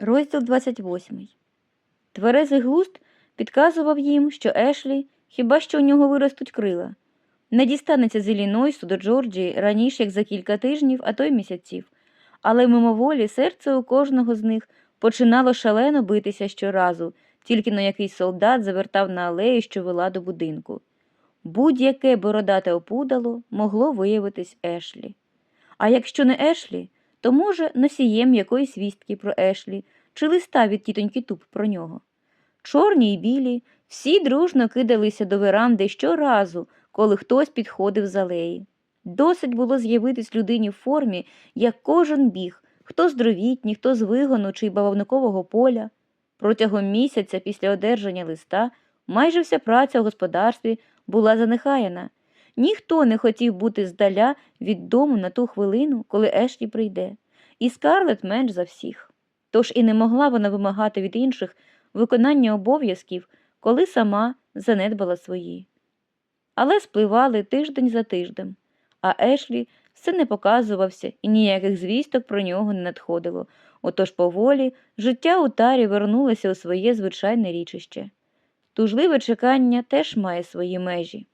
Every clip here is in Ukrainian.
Розділ 28. Тверезий глуст підказував їм, що Ешлі, хіба що у нього виростуть крила, не дістанеться з Іллінойсу до Джорджії раніше, як за кілька тижнів, а то й місяців, але мимоволі серце у кожного з них починало шалено битися щоразу, тільки но якийсь солдат завертав на алею, що вела до будинку. Будь-яке бородате опудало могло виявитись Ешлі. А якщо не Ешлі, то, може, носієм якоїсь вістки про Ешлі чи листа від тітоньки Туп про нього. Чорні й білі всі дружно кидалися до веранди щоразу, коли хтось підходив з алеї. Досить було з'явитись людині в формі, як кожен біг, хто з дровітні, хто з вигону чи бавовникового поля. Протягом місяця після одержання листа майже вся праця у господарстві була занехаяна. Ніхто не хотів бути здаля від дому на ту хвилину, коли Ешлі прийде, і Скарлет менш за всіх. Тож і не могла вона вимагати від інших виконання обов'язків, коли сама занедбала свої. Але спливали тиждень за тиждень, а Ешлі все не показувався і ніяких звісток про нього не надходило. Отож поволі життя у тарі вернулося у своє звичайне річище. Тужливе чекання теж має свої межі.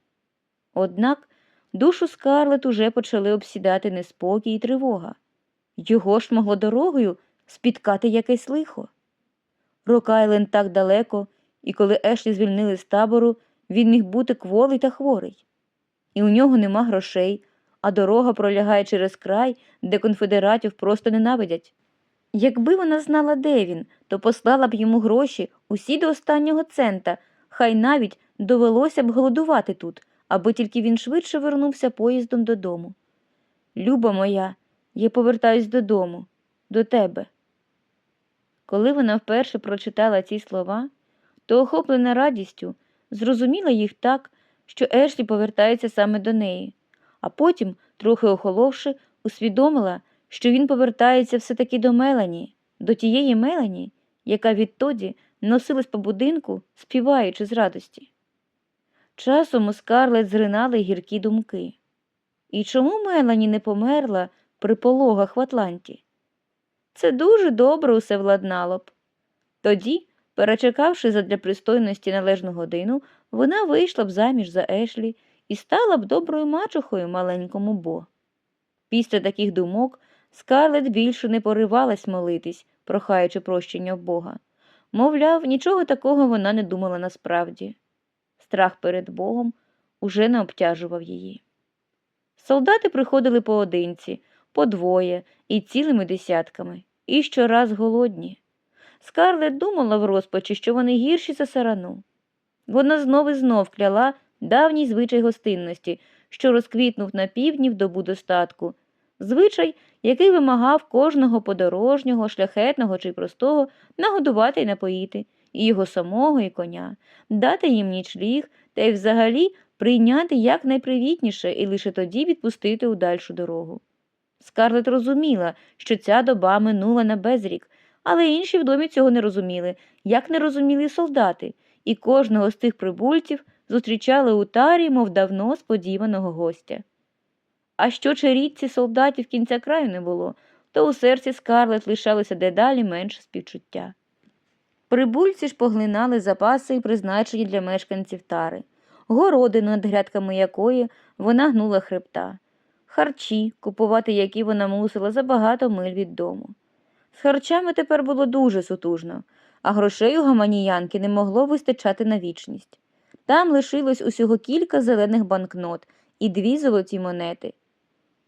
Однак душу Скарлет уже почали обсідати неспокій і тривога. Його ж могло дорогою спіткати якесь лихо. Рокайленд так далеко, і коли Ешлі звільнили з табору, він міг бути кволий та хворий. І у нього нема грошей, а дорога пролягає через край, де конфедератів просто ненавидять. Якби вона знала, де він, то послала б йому гроші усі до останнього цента, хай навіть довелося б голодувати тут, аби тільки він швидше вернувся поїздом додому. Люба моя, я повертаюсь додому, до тебе. Коли вона вперше прочитала ці слова, то, охоплена радістю, зрозуміла їх так, що Ешлі повертається саме до неї, а потім, трохи охоловши, усвідомила, що він повертається все-таки до Мелані, до тієї Мелані, яка відтоді носилась по будинку, співаючи з радості. Часом у Скарлет зринали гіркі думки. І чому Мелані не померла при пологах в Атланті? Це дуже добре усе владнало б. Тоді, перечекавши задля пристойності належну годину, вона вийшла б заміж за Ешлі і стала б доброю мачухою маленькому Бо. Після таких думок Скарлет більше не поривалась молитись, прохаючи прощення Бога. Мовляв, нічого такого вона не думала насправді. Страх перед Богом уже не обтяжував її. Солдати приходили поодинці, по двоє і цілими десятками, і щораз голодні. Скарлет думала в розпачі, що вони гірші за сарану. Вона знов і знов кляла давній звичай гостинності, що розквітнув на півдні в добу достатку, звичай, який вимагав кожного подорожнього, шляхетного чи простого нагодувати й напоїти, і його самого, і коня, дати їм нічліг та й взагалі прийняти якнайпривітніше і лише тоді відпустити у дальшу дорогу. Скарлет розуміла, що ця доба минула на безрік, але інші в домі цього не розуміли, як не розуміли солдати, і кожного з тих прибульців зустрічали у тарі, мов давно сподіваного гостя. А що чарітці солдатів кінця краю не було, то у серці Скарлет лишалося дедалі менше співчуття. Прибульці ж поглинали запаси, призначені для мешканців тари, городину, над грядками якої вона гнула хребта, харчі, купувати які вона мусила за багато миль від дому. З харчами тепер було дуже сутужно, а грошей у гаманіянки не могло вистачати на вічність. Там лишилось усього кілька зелених банкнот і дві золоті монети.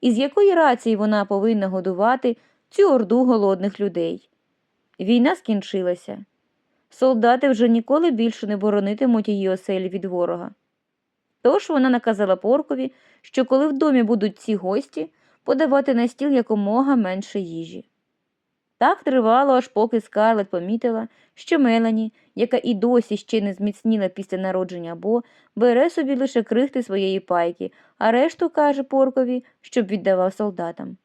Із якої рації вона повинна годувати цю орду голодних людей? Війна скінчилася. Солдати вже ніколи більше не боронитимуть її оселі від ворога. Тож вона наказала поркові, що коли в домі будуть ці гості, подавати на стіл якомога менше їжі. Так тривало, аж поки Скарлет помітила, що Мелані, яка і досі ще не зміцніла після народження Бо, бере собі лише крихти своєї пайки, а решту каже поркові, щоб віддавав солдатам.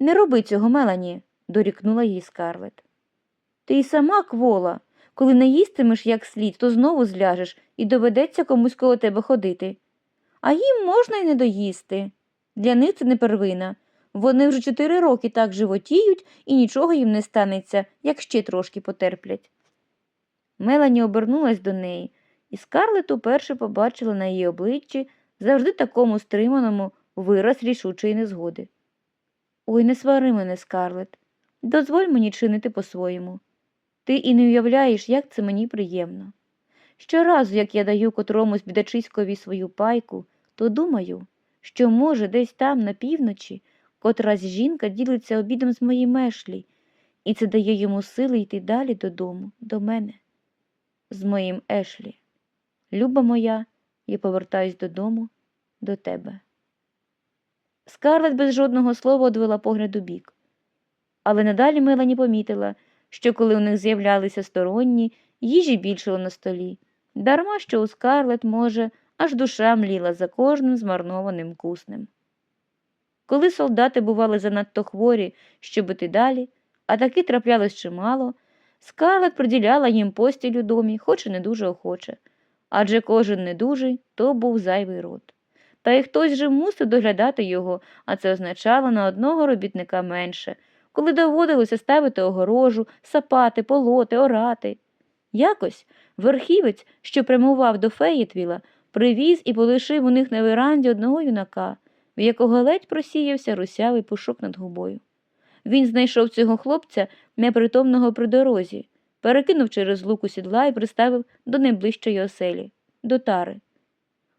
Не роби цього, Мелані, дорікнула їй Скарлет. Ти й сама квола. Коли не їстимеш як слід, то знову зляжеш і доведеться комусь коло тебе ходити. А їм можна й не доїсти. Для них це не первина. Вони вже чотири роки так животіють і нічого їм не станеться, як ще трошки потерплять. Мелані обернулась до неї, і Скарлет уперше побачила на її обличчі завжди такому стриманому вираз рішучої незгоди. Ой, не свари мене, Скарлет. Дозволь мені чинити по-своєму. Ти і не уявляєш, як це мені приємно. Щоразу, як я даю котромусь бідачиськові свою пайку, то думаю, що, може, десь там, на півночі, котрась жінка ділиться обідом з моїм Ешлі, і це дає йому сили йти далі додому, до мене, з моїм Ешлі. Люба моя, я повертаюсь додому, до тебе. Скарлет без жодного слова одвела погляд у бік. Але надалі Мелані помітила, що коли у них з'являлися сторонні, їжі більшало на столі. Дарма що у Скарлет, може, аж душа мліла за кожним змарнованим куснем. Коли солдати бували занадто хворі, щоб іти далі, а таки траплялось чимало, Скарлет приділяла їм постіль у домі, хоч і не дуже охоче, адже кожен недужий то був зайвий рот. Та й хтось же мусив доглядати його, а це означало на одного робітника менше, коли доводилося ставити огорожу, сапати, полоти, орати. Якось верхівець, що прямував до Феєтвіла, привіз і полишив у них на веранді одного юнака, в якого ледь просіявся русявий пушок над губою. Він знайшов цього хлопця непритомного при дорозі, перекинув через луку сідла і приставив до найближчої оселі, до тари.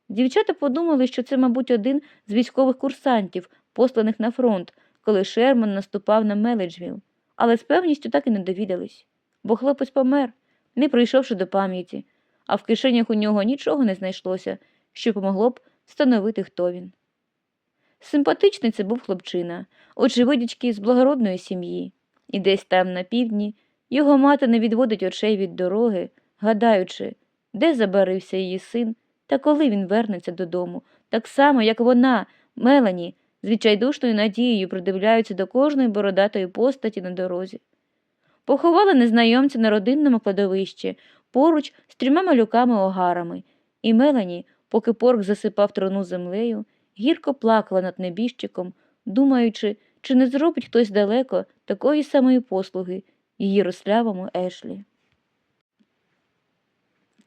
Дівчата подумали, що це, мабуть, один з військових курсантів, посланих на фронт, коли Шерман наступав на Меледжвіл, але з певністю так і не довідались, бо хлопець помер, не прийшовши до пам'яті, а в кишенях у нього нічого не знайшлося, що помогло б встановити, хто він. Симпатичний це був хлопчина, очевидячки з благородної сім'ї, і десь там на півдні його мати не відводить очей від дороги, гадаючи, де забарився її син та коли він вернеться додому, так само, як вона, Мелані, з відчайдушною надією придивляються до кожної бородатої постаті на дорозі. Поховали незнайомця на родинному кладовищі поруч з трьома малюками огарами, і Мелані, поки порк засипав трону землею, гірко плакала над небіжчиком, думаючи, чи не зробить хтось далеко такої самої послуги її рослявому Ешлі.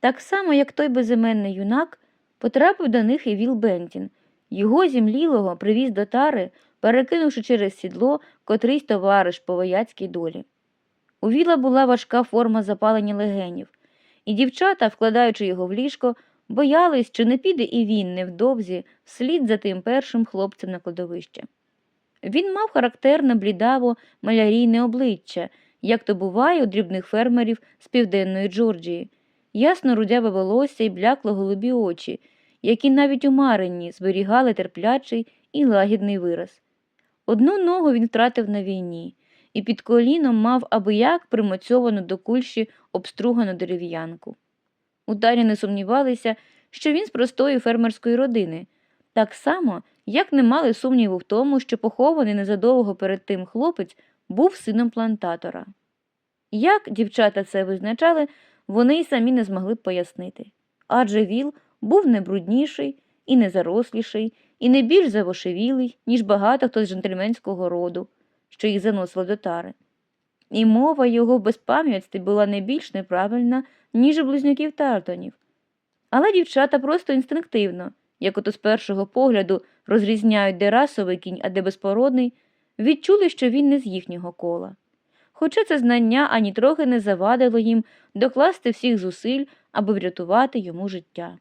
Так само, як той безіменний юнак, потрапив до них і Віл Бентін. Його зімлілого привіз до тари, перекинувши через сідло котрийсь товариш по вояцькій долі. У Віла була важка форма запалення легенів, і дівчата, вкладаючи його в ліжко, боялись, чи не піде і він невдовзі вслід за тим першим хлопцем на кладовище. Він мав характерне блідаво малярійне обличчя, як то буває у дрібних фермерів з південної Джорджії, ясно рудяве волосся і блякло голубі очі, які навіть у маренні зберігали терплячий і лагідний вираз. Одну ногу він втратив на війні, і під коліном мав аби як примоцьовану до кульші обстругану дерев'янку. У Тарі не сумнівалися, що він з простої фермерської родини, так само, як не мали сумніву в тому, що похований незадовго перед тим хлопець був сином плантатора. Як дівчата це визначали, вони й самі не змогли б пояснити. Адже Віл був не брудніший, і не заросліший, і не більш завошевілий, ніж багато хто з джентльменського роду, що їх заносило до тари. І мова його безпам'ятстві була не більш неправильна, ніж у близнюків Тартонів. Але дівчата просто інстинктивно, як ото з першого погляду розрізняють, де расовий кінь, а де безпородний, відчули, що він не з їхнього кола. Хоча це знання ані трохи не завадило їм докласти всіх зусиль, аби врятувати йому життя.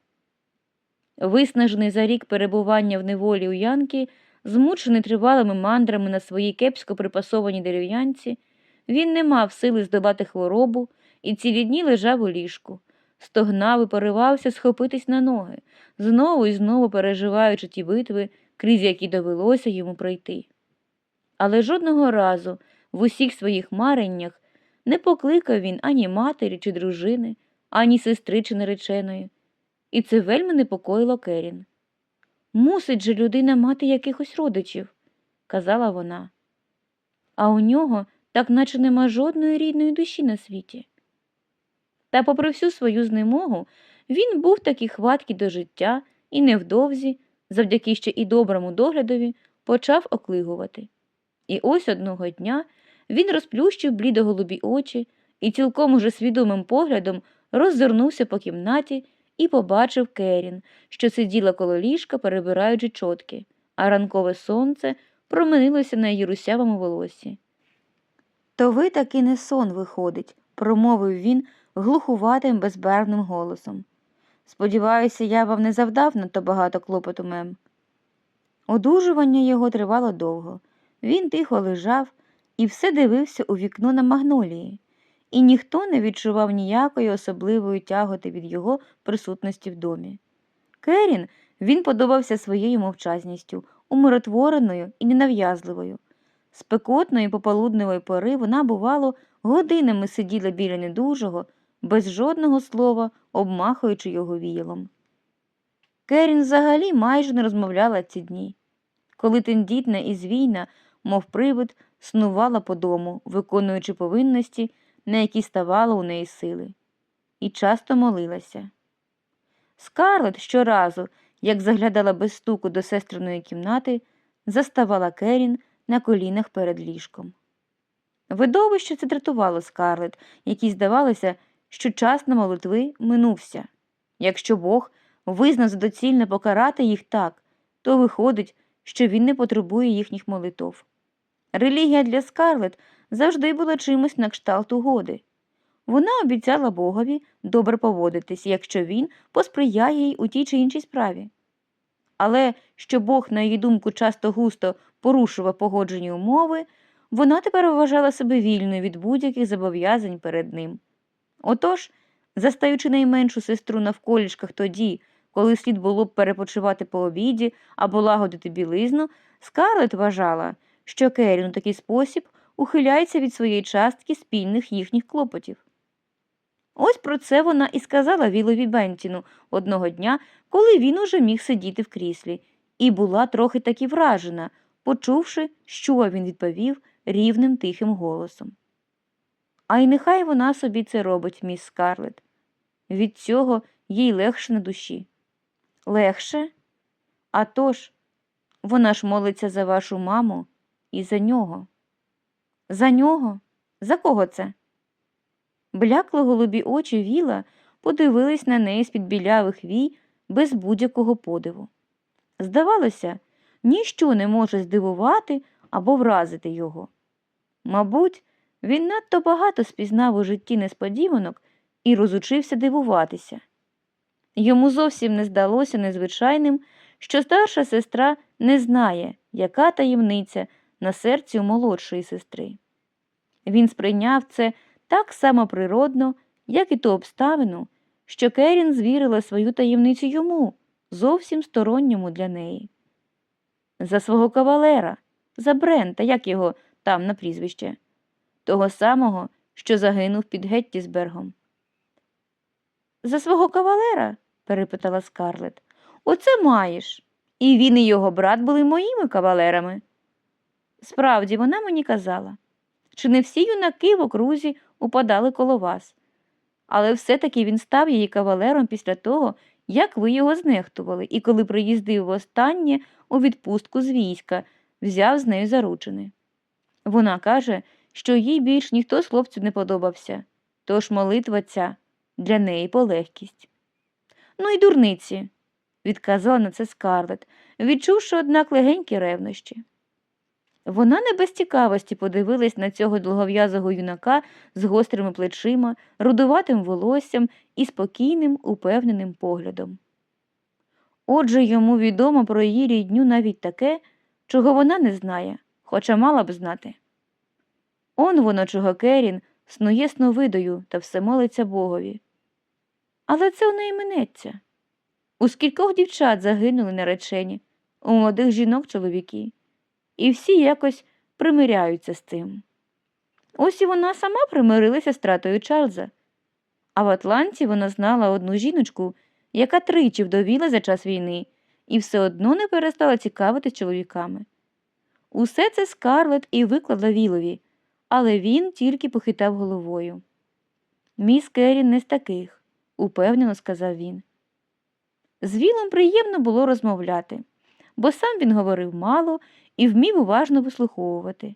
Виснажений за рік перебування в неволі у Янки, змучений тривалими мандрами на своїй кепсько припасованій дерев'янці, він не мав сили здолати хворобу і цілі дні лежав у ліжку, стогнав і поривався схопитись на ноги, знову і знову переживаючи ті битви, крізь які довелося йому пройти. Але жодного разу в усіх своїх мареннях не покликав він ані матері чи дружини, ані сестри чи нареченої, і це вельми непокоїло Керін. Мусить же людина мати якихось родичів, казала вона. А у нього так наче нема жодної рідної душі на світі. Та, попри всю свою знемогу, він був таки хваткий до життя і невдовзі, завдяки ще і доброму доглядові, почав оклигувати. І ось одного дня він розплющив блідо-голубі очі і цілком уже свідомим поглядом роззирнувся по кімнаті і побачив Керін, що сиділа коло ліжка, перебираючи чотки, а ранкове сонце променилося на її русявому волосі. То ви таки не сон виходить, промовив він глухуватим безбарвним голосом. Сподіваюся, я вам не завдав надто багато клопоту, мем. Одужування його тривало довго. Він тихо лежав і все дивився у вікно на магнолії, і ніхто не відчував ніякої особливої тяготи від його присутності в домі. Керін він подобався своєю мовчазністю, умиротвореною і ненав'язливою. Спекотної пополудневої пори вона, бувало, годинами сиділа біля недужого, без жодного слова, обмахуючи його віялом. Керін взагалі майже не розмовляла ці дні. Коли тендітна і звійна, мов привид, снувала по дому, виконуючи повинності, на які ставало у неї сили, і часто молилася. Скарлет щоразу, як заглядала без стуку до сестриної кімнати, заставала Керін на колінах перед ліжком. Видовище це дратувало Скарлет, якій здавалося, що час на молитви минувся. Якщо Бог визнав за доцільне покарати їх так, то виходить, що він не потребує їхніх молитов. Релігія для Скарлет завжди була чимось на кшталт угоди. Вона обіцяла Богові добре поводитись, якщо він посприяє їй у тій чи іншій справі. Але що Бог, на її думку, часто густо порушував погоджені умови, вона тепер вважала себе вільною від будь-яких зобов'язань перед ним. Отож, застаючи найменшу сестру навколішках тоді, коли слід було б перепочивати по обіді або лагодити білизну, Скарлет вважала, що Керін у такий спосіб ухиляється від своєї частки спільних їхніх клопотів. Ось про це вона і сказала Вілові Бентіну одного дня, коли він уже міг сидіти в кріслі, і була трохи таки вражена, почувши, що він відповів рівним тихим голосом. А й нехай вона собі це робить, міс Скарлет. Від цього їй легше на душі. Легше? А тож, вона ж молиться за вашу маму і за нього. За нього? За кого це? Блякло голубі очі віла подивились на неї з-під білявих вій без будь-якого подиву. Здавалося, ніщо не може здивувати або вразити його. Мабуть, він надто багато спізнав у житті несподіванок і розучився дивуватися. Йому зовсім не здалося незвичайним, що старша сестра не знає, яка таємниця на серці у молодшої сестри. Він сприйняв це так само природно, як і ту обставину, що Керін звірила свою таємницю йому, зовсім сторонньому для неї. За свого кавалера, за Брента, як його там на прізвище, того самого, що загинув під Геттісбергом. За свого кавалера? перепитала Скарлет. Оце маєш. І він і його брат були моїми кавалерами. Справді, вона мені казала, чи не всі юнаки в окрузі упадали коло вас, але все-таки він став її кавалером після того, як ви його знехтували, і коли приїздив востаннє у відпустку з війська, взяв з нею заручини. Вона каже, що їй більш ніхто з не подобався, тож молитва ця для неї полегкість. Ну і дурниці, відказала на це Скарлет, відчувши, однак, легенькі ревнощі. Вона не без цікавості подивилась на цього довгов'язого юнака з гострими плечима, рудуватим волоссям і спокійним, упевненим поглядом. Отже, йому відомо про її рідню навіть таке, чого вона не знає, хоча мала б знати. Он воно, чого Керін, снує сновидою та все молиться Богові. Але це у неї минеться. У скількох дівчат загинули наречені, у молодих жінок чоловіки, і всі якось примиряються з цим. Ось і вона сама примирилася з тратою Чарльза. А в Атланті вона знала одну жіночку, яка тричі вдовіла за час війни і все одно не перестала цікавитись чоловіками. Усе це Скарлет і викладла Вілові, але він тільки похитав головою. Міс Керрін не з таких, упевнено сказав він. З Вілом приємно було розмовляти, бо сам він говорив мало і вмів уважно вислуховувати.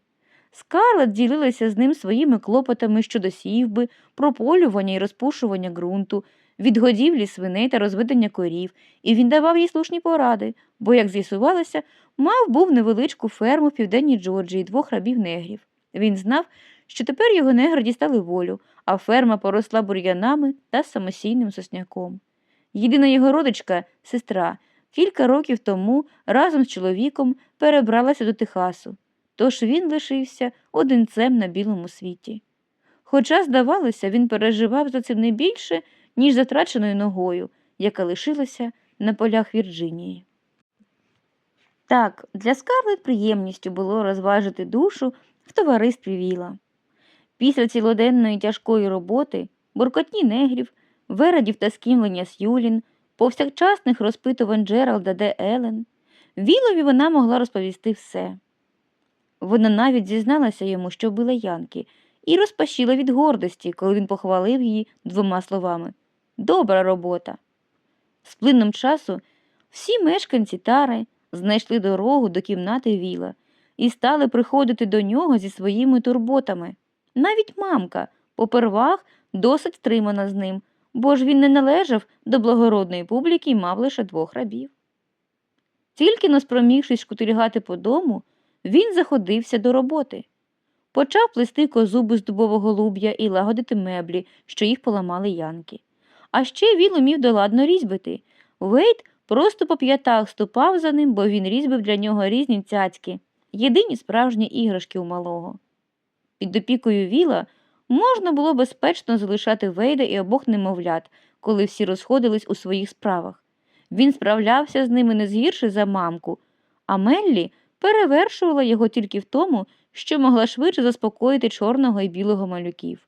Скарлет ділилася з ним своїми клопотами щодо сівби, прополювання і розпушування ґрунту, відгодівлі свиней та розведення корів, і він давав їй слушні поради, бо, як з'ясувалося, мав був невеличку ферму в південній Джорджії двох рабів-негрів. Він знав, що тепер його негри дістали волю, а ферма поросла бур'янами та самосійним сосняком. Єдина його родичка, сестра, кілька років тому разом з чоловіком перебралася до Техасу, тож він лишився одинцем на білому світі. Хоча, здавалося, він переживав за цим не більше, ніж за втраченою ногою, яка лишилася на полях Вірджинії. Так, для Скарлет приємністю було розважити душу в товаристві Віла. Після цілоденної тяжкої роботи, буркотні негрів, вередів та скімлення Сюлін, повсякчасних розпитувань Джералда де Елен, Вілові вона могла розповісти все. Вона навіть зізналася йому, що вбила Янки, і розпашіла від гордості, коли він похвалив її двома словами Добра робота. З плином часу всі мешканці тари знайшли дорогу до кімнати Віла і стали приходити до нього зі своїми турботами. Навіть мамка, попервах, досить стримана з ним, бо ж він не належав до благородної публіки і мав лише двох рабів. Тільки но спромігшись шкутильгати по дому, він заходився до роботи. Почав плести козуби з дубового луб'я і лагодити меблі, що їх поламали янки. А ще він умів доладно різьбити. Вейт просто по п'ятах ступав за ним, бо він різьбив для нього різні цяцьки, єдині справжні іграшки у малого. Під опікою віла можна було безпечно залишати Вейда і обох немовлят, коли всі розходились у своїх справах. Він справлявся з ними не згірше за мамку, а Меллі перевершувала його тільки в тому, що могла швидше заспокоїти чорного і білого малюків.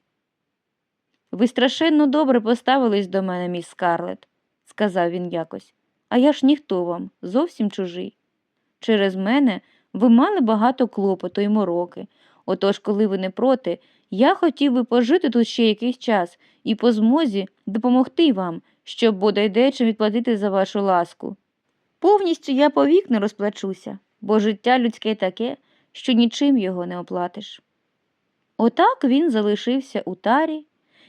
Ви страшенно добре поставились до мене, міс Скарлет, сказав він якось, а я ж ніхто вам, зовсім чужий. Через мене ви мали багато клопоту й мороки. Отож, коли ви не проти, я хотів би пожити тут ще якийсь час і по змозі допомогти вам, щоб бодай дечим відплатити за вашу ласку. Повністю я повік не розплачуся, бо життя людське таке, що нічим його не оплатиш. Отак він залишився у тарі,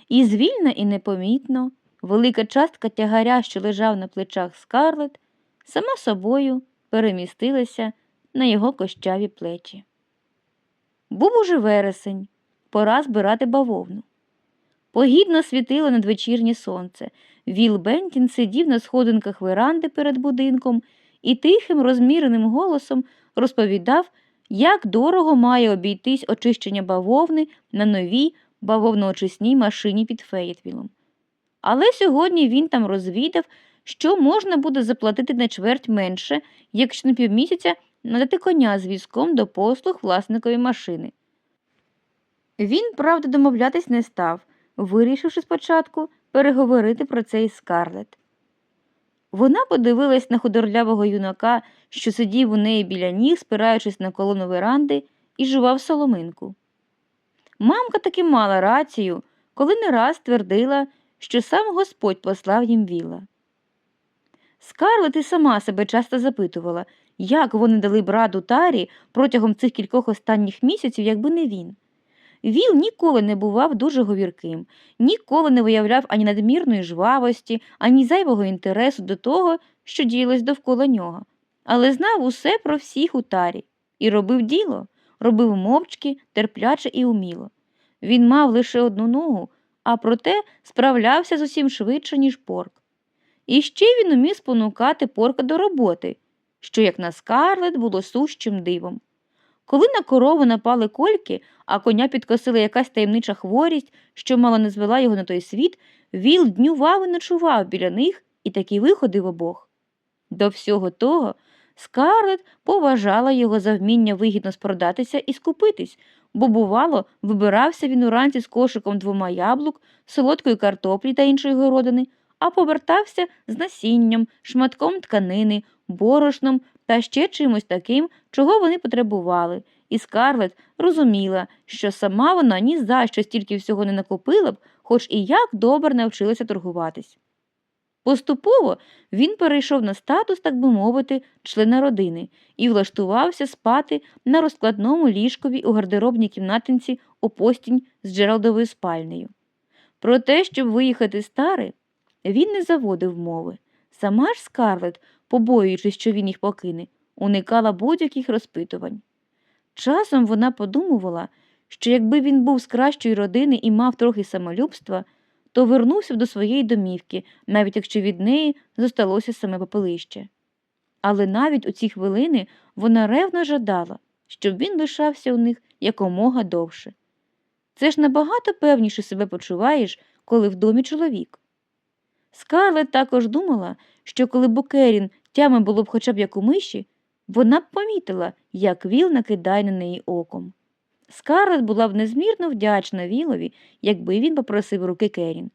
і звільно і непомітно велика частка тягаря, що лежав на плечах скарлет, сама собою перемістилася на його кощаві плечі. Був уже вересень, пора збирати бавовну. Погідно світило надвечірнє сонце. Віл Бентін сидів на сходинках веранди перед будинком і тихим, розміреним голосом розповідав, як дорого має обійтись очищення бавовни на новій бавовноочисній машині під Феєтвілом. Але сьогодні він там розвідав, що можна буде заплатити на чверть менше, якщо на півмісяця надати коня з візком до послуг власникові машини. Він, правда, домовлятись не став, вирішивши спочатку переговорити про це із Скарлет. Вона подивилась на худорлявого юнака, що сидів у неї біля ніг, спираючись на колону веранди, і жував соломинку. Мамка таки мала рацію, коли не раз твердила, що сам Господь послав їм віла. Скарлет і сама себе часто запитувала, як вони дали б раду тарі протягом цих кількох останніх місяців, якби не він. Віл ніколи не бував дуже говірким, ніколи не виявляв ані надмірної жвавості, ані зайвого інтересу до того, що діялось довкола нього, але знав усе про всіх у тарі і робив діло, робив мовчки, терпляче і уміло. Він мав лише одну ногу, а проте справлявся з усім швидше, ніж порк. І ще він умів спонукати порка до роботи, що, як на скарлет, було сущим дивом. Коли на корову напали кольки, а коня підкосила якась таємнича хворість, що мало не звела його на той світ, Віл днював і ночував біля них і таки виходив обох. До всього того, Скарлет поважала його за вміння вигідно спродатися і скупитись, бо, бувало, вибирався він уранці з кошиком двома яблук, солодкої картоплі та іншої городини, а повертався з насінням, шматком тканини, борошном та ще чимось таким, чого вони потребували, і Скарлет розуміла, що сама вона ні за що стільки всього не накопила б, хоч і як добре навчилася торгуватись. Поступово він перейшов на статус, так би мовити, члена родини і влаштувався спати на розкладному ліжкові у гардеробній кімнатинці опостінь з Джералдовою спальнею. Про те, щоб виїхати з він не заводив мови. Сама ж Скарлет, побоюючись, що він їх покине, уникала будь-яких розпитувань. Часом вона подумувала, що якби він був з кращої родини і мав трохи самолюбства, то вернувся б до своєї домівки, навіть якщо від неї зосталося саме попелище. Але навіть у ці хвилини вона ревно жадала, щоб він лишався у них якомога довше. Це ж набагато певніше себе почуваєш, коли в домі чоловік. Скарлет також думала, що коли Букерін тями було б хоча б як у миші, вона б помітила, як Віл накидає на неї оком. Скарлет була б незмірно вдячна Вілові, якби він попросив руки Керін.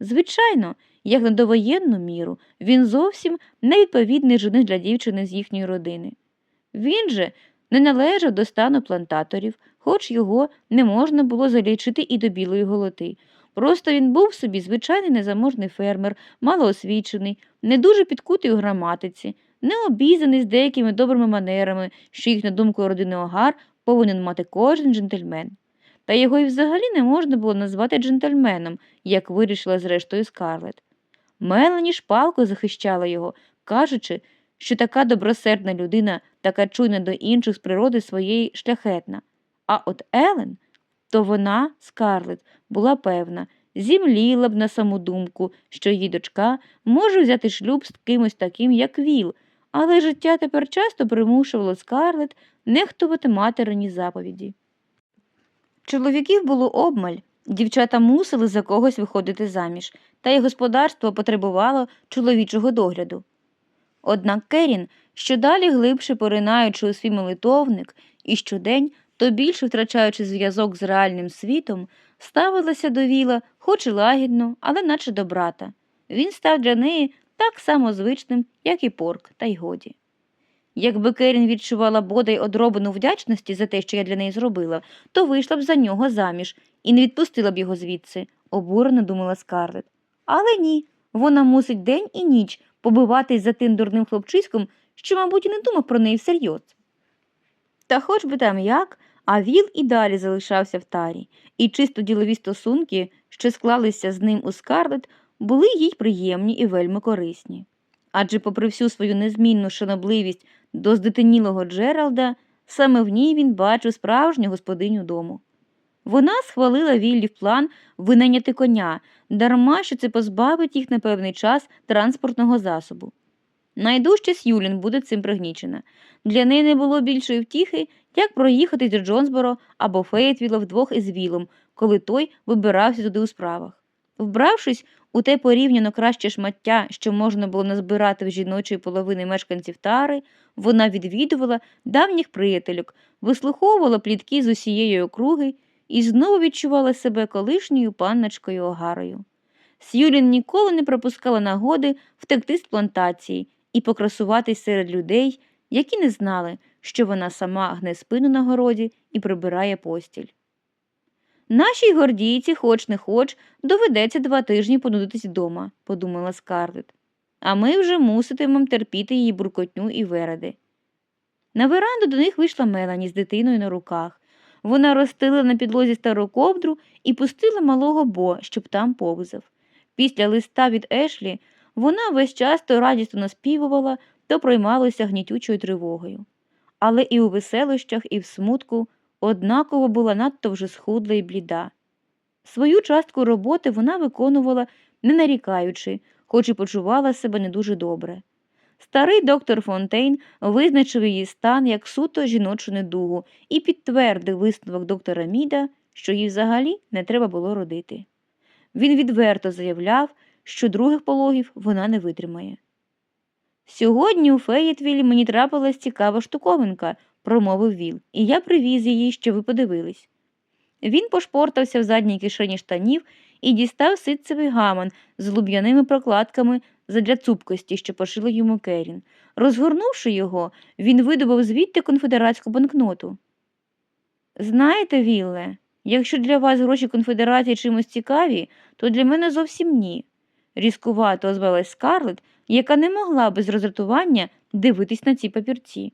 Звичайно, як на довоєнну міру, він зовсім невідповідний жених для дівчини з їхньої родини. Він же не належав до стану плантаторів, хоч його не можна було залічити і до білої голоти. Просто він був собі звичайний незаможний фермер, малоосвічений, не дуже підкутий у граматиці, необізаний з деякими добрими манерами, що їх, на думку родини Огар, повинен мати кожен джентльмен. Та його і взагалі не можна було назвати джентльменом, як вирішила зрештою Скарлет. Мелані шпалко захищала його, кажучи, що така добросердна людина, така чуйна до інших з природи своєї шляхетна. А от Елен, то вона, Скарлет, була певна, зімліла б на саму думку, що її дочка може взяти шлюб з кимось таким, як Віл, але життя тепер часто примушувало Скарлет нехтувати материні заповіді. Чоловіків було обмаль, дівчата мусили за когось виходити заміж, та й господарство потребувало чоловічого догляду. Однак Керін, що далі глибше поринаючи у свій молитовник і щодень, то більше втрачаючи зв'язок з реальним світом, ставилася до віла, хоч і лагідно, але наче до брата. Він став для неї так само звичним, як і порк, та й годі. Якби Керін відчувала бодай одробину вдячності за те, що я для неї зробила, то вийшла б за нього заміж і не відпустила б його звідси, обурено думала Скарлет. Але ні, вона мусить день і ніч побиватись за тим дурним хлопчиськом, що, мабуть, і не думав про неї всерйоз. Та хоч би там як, а Віл і далі залишався в тарі, і чисто ділові стосунки, що склалися з ним у Скарлет, були їй приємні і вельми корисні. Адже, попри всю свою незмінну шанобливість до здетенілого Джералда, саме в ній він бачив справжню господиню дому. Вона схвалила Віллі в план винайняти коня, дарма що це позбавить їх на певний час транспортного засобу. Найдужче Сюлін буде цим пригнічена. Для неї не було більшої втіхи, як проїхати до Джонсборо або Фейтвіла вдвох із Вілом, коли той вибирався туди у справах. Вбравшись у те порівняно краще шмаття, що можна було назбирати в жіночої половини мешканців тари, вона відвідувала давніх приятелюк, вислуховувала плітки з усієї округи і знову відчувала себе колишньою панночкою Огарою. Сюлін ніколи не пропускала нагоди втекти з плантації і покрасуватись серед людей, які не знали, що вона сама гне спину на городі і прибирає постіль. Нашій гордійці, хоч не хоч, доведеться два тижні понудитись вдома, подумала Скарлет. А ми вже муситимемо терпіти її буркотню і вереди. На веранду до них вийшла Мелані з дитиною на руках. Вона розстелила на підлозі стару ковдру і пустила малого Бо, щоб там повзав. Після листа від Ешлі вона весь час то радісно наспівувала, то проймалася гнітючою тривогою. Але і у веселощах, і в смутку однаково була надто вже схудла і бліда. Свою частку роботи вона виконувала, не нарікаючи, хоч і почувала себе не дуже добре. Старий доктор Фонтейн визначив її стан як суто жіночу недугу і підтвердив висновок доктора Міда, що їй взагалі не треба було родити. Він відверто заявляв, що других пологів вона не витримає. Сьогодні у Феєтвілі мені трапилась цікава штуковинка, промовив Віл, і я привіз її, щоб ви подивились. Він пошпортався в задній кишені штанів і дістав ситцевий гаман з луб'яними прокладками задля цупкості, що пошила йому Керін. Розгорнувши його, він видобув звідти конфедератську банкноту. Знаєте, Вілле, якщо для вас гроші конфедерації чимось цікаві, то для мене зовсім ні. Різкувато озвалась Скарлет, яка не могла без роздратування дивитись на ці папірці.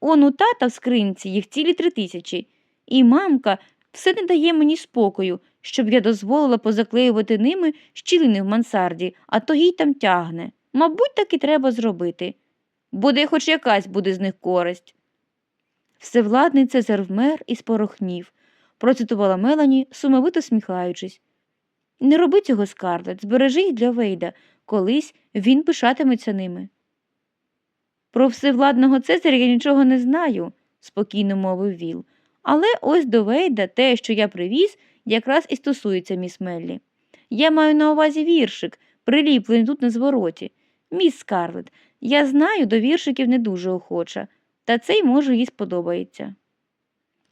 Он у тата в скринці їх цілі три тисячі, і мамка все не дає мені спокою, щоб я дозволила позаклеювати ними щілини в мансарді, а то їй там тягне. Мабуть, так і треба зробити. Буде хоч якась буде з них користь. Всевладний Цезар вмер і спорохнів, процитувала Мелані, сумовито сміхаючись. Не роби цього, Скарлет, збережи їх для Вейда, колись він пишатиметься ними. Про всевладного Цезаря я нічого не знаю, спокійно мовив Віл. Але ось до Вейда те, що я привіз, якраз і стосується міс Меллі. Я маю на увазі віршик, приліплений тут на звороті. Міс Скарлет, я знаю, до віршиків не дуже охоча, та цей, може, їй сподобається.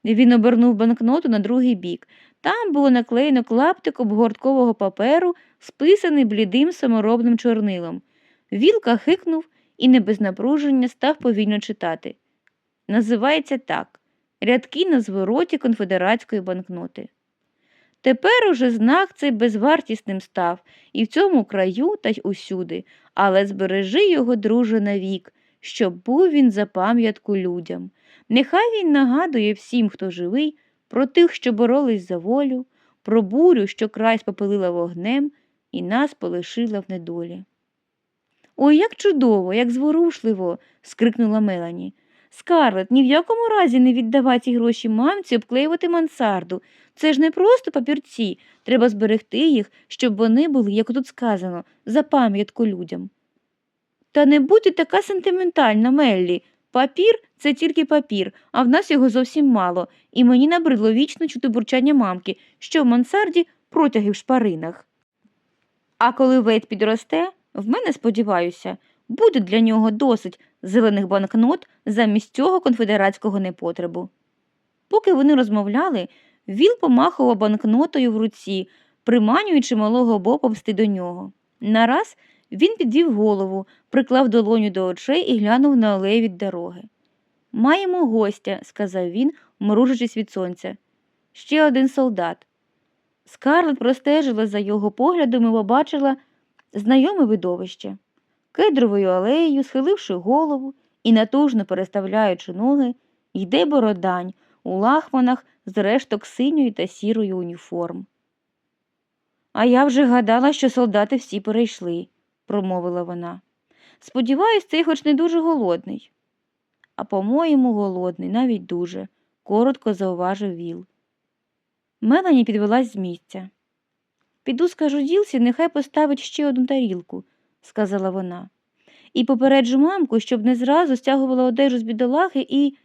Він обернув банкноту на другий бік. Там було наклеєно клаптик обгорткового паперу, списаний блідим саморобним чорнилом. Вілка хикнув і не без напруження став повільно читати. Називається так рядки на звороті конфедератської банкноти. Тепер уже знак цей безвартісним став і в цьому краю та й усюди, але збережи його, друже, навік, щоб був він за пам'ятку людям. Нехай він нагадує всім, хто живий, про тих, що боролись за волю, про бурю, що край спопилила вогнем і нас полишила в недолі. Ой, як чудово, як зворушливо. скрикнула Мелані. Скарлет, ні в якому разі не віддавай ці гроші мамці обклеювати мансарду. Це ж не просто папірці, треба зберегти їх, щоб вони були, як тут сказано, за пам'ятку людям. Та не будь така сентиментальна, Меллі. Папір це тільки папір, а в нас його зовсім мало, і мені набридло вічно чути бурчання мамки, що в мансарді протяги в шпаринах. А коли Вейт підросте, в мене, сподіваюся, буде для нього досить зелених банкнот замість цього конфедератського непотребу. Поки вони розмовляли, Віл помахував банкнотою в руці, приманюючи малого Боповсти до нього. Нараз він підвів голову, приклав долоню до очей і глянув на алею від дороги. Маємо гостя, сказав він, мружачись від сонця. Ще один солдат. Скарлет простежила за його поглядом і побачила знайоме видовище. Кедровою алеєю, схиливши голову і натужно переставляючи ноги, йде бородань у лахманах з решток синьої та сірої уніформ. А я вже гадала, що солдати всі перейшли, промовила вона. Сподіваюсь, цей хоч не дуже голодний. А по-моєму, голодний, навіть дуже, коротко зауважив Віл. Мелані підвелась з місця. Піду скажу ділсі, нехай поставить ще одну тарілку, сказала вона. І попереджу мамку, щоб не зразу стягувала одежу з бідолахи і.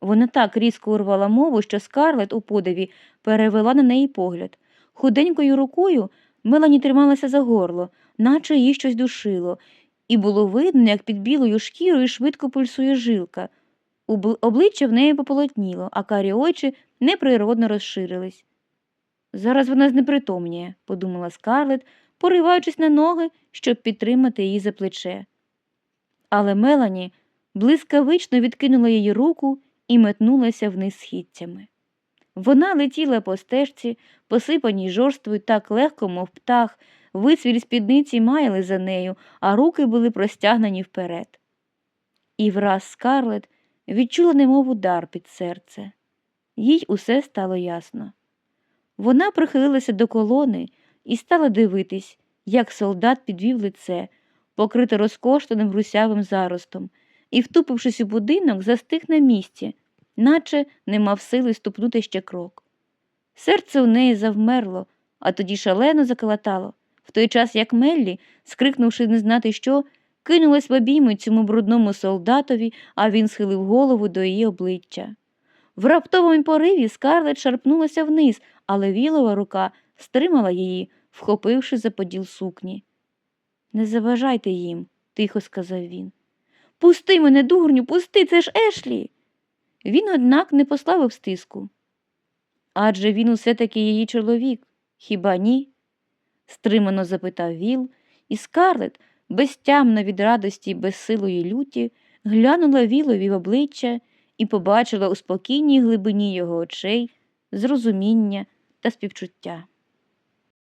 Вона так різко урвала мову, що скарлет у подиві перевела на неї погляд. Худенькою рукою Мелані трималася за горло, наче їй щось душило, і було видно, як під білою шкірою швидко пульсує жилка. Обличчя в неї пополотніло, а карі очі неприродно розширились. Зараз вона знепритомніє, подумала Скарлет, пориваючись на ноги, щоб підтримати її за плече. Але Мелані блискавично відкинула її руку і метнулася вниз східцями. Вона летіла по стежці, посипаній жорствою так легко, мов птах, вицвілі спідниці маяли за нею, а руки були простягнені вперед. І враз Скарлет відчула немов удар під серце. Їй усе стало ясно. Вона прихилилася до колони і стала дивитись, як солдат підвів лице, покрите розкоштаним грусявим заростом, і, втупившись у будинок, застиг на місці, наче не мав сили ступнути ще крок. Серце у неї завмерло, а тоді шалено заколотало, в той час як Меллі, скрикнувши не знати що, кинулась в обійми цьому брудному солдатові, а він схилив голову до її обличчя. В раптовому пориві скарлет шарпнулася вниз, але вілова рука стримала її, вхопивши за поділ сукні. Не заважайте їм, тихо сказав він. Пусти мене, дурню, пусти, це ж Ешлі. Він, однак, не пославив стиску. Адже він усе таки її чоловік, хіба ні? Стримано запитав Віл, і скарлет, безтямна від радості й безсилої люті, глянула Вілові в обличчя і побачила у спокійній глибині його очей зрозуміння та співчуття.